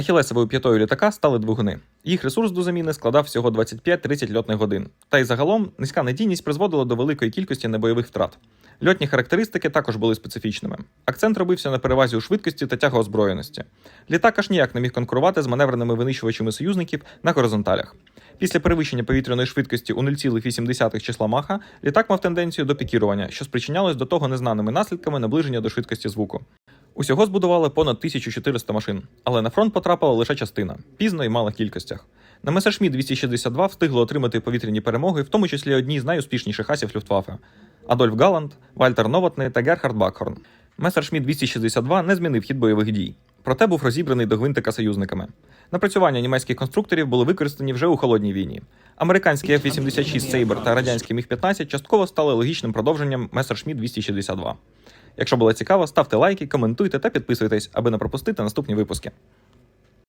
Ахілесовою п'ятою літака стали двигуни. Їх ресурс до заміни складав всього 25-30 льотних годин. Та й загалом низька надійність призводила до великої кількості небойових втрат. Льотні характеристики також були специфічними. Акцент робився на перевазі у швидкості та тягоозброєності. Літак аж ніяк не міг конкурувати з маневреними винищувачами союзників на горизонталях. Після перевищення повітряної швидкості у 0,8 числа маха літак мав тенденцію до пікірування, що спричинялось до того незнаними наслідками наближення до швидкості звуку. Усього збудували понад 1400 машин, але на фронт потрапила лише частина, пізно і в кількостях. На Месершміт 262 встигло отримати повітряні перемоги, в тому числі одні з найуспішніших асів Люфтваффе – Адольф Галанд, Вальтер Новотний та Герхард Бакхорн. Месершміт 262 не змінив хід бойових дій, проте був розібраний до гвинтика союзниками. Напрацювання німецьких конструкторів були використані вже у холодній війні. Американський F-86 Sabre та радянський Міг-15 частково стали логічним продовженням Месершміт 262. Якщо було цікаво, ставте лайки, коментуйте та підписуйтесь, аби не пропустити наступні випуски.